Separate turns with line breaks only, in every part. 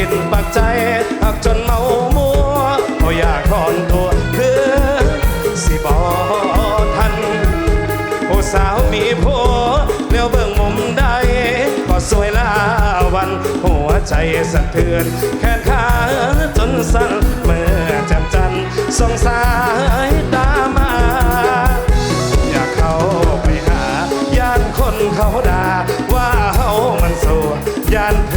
สิทปักใจหักจนเมามัวบ่อยากถอนตัวคือสิบอทันผู้สาวมีผัวเลี้ยวเบิ่งมุมใดก็สวยลาวัน หัวใจสะเทือนแค่ขาจนสั่นเมื่อจำจันสงสายตามา อยากเข้าไปหาย่านคนเขาด่าว่าเฮามันโซย่านเธ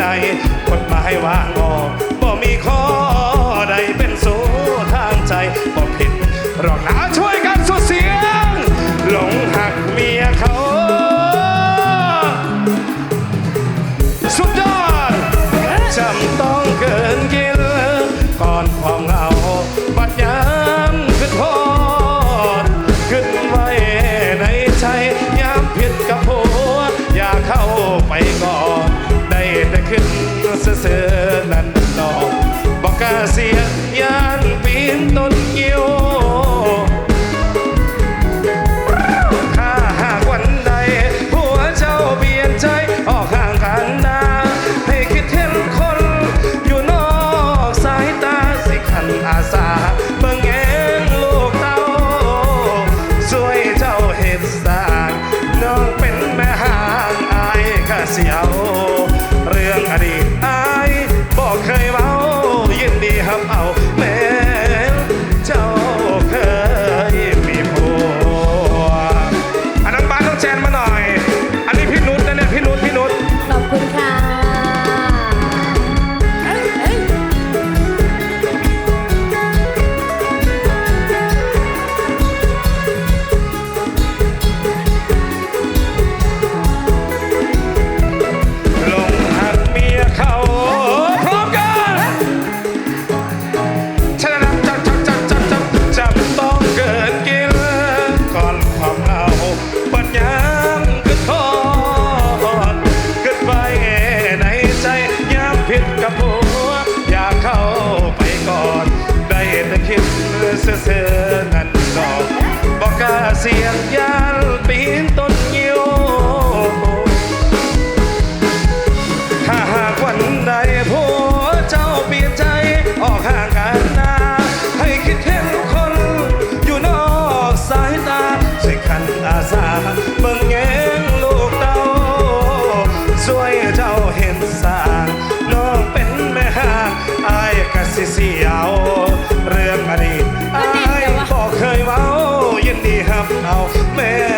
ในกฎหมายว่างออกบ่มีข้อใดเป็นสูทางใจบ่ผิดหรอกนาช่วย ยยานปีนต้นเกี้ยวข้าหากวันใด หัวเจ้าเปลี่ยนใจ ออกห่างกันนาให้คิดเห็นคน อยู่นอกสายตาสิขันอาสาบิ่งเองลกเตาช่วยเจ้าเห็ดสา บิ่งแงงลูกเต้าสวยเจ้าเห็นสาน้องเป็นแม่ห้าอาย
กะสิเสีย
ว เรื่องอดีตอายกเคยเว้ายินดีครับเอาแม่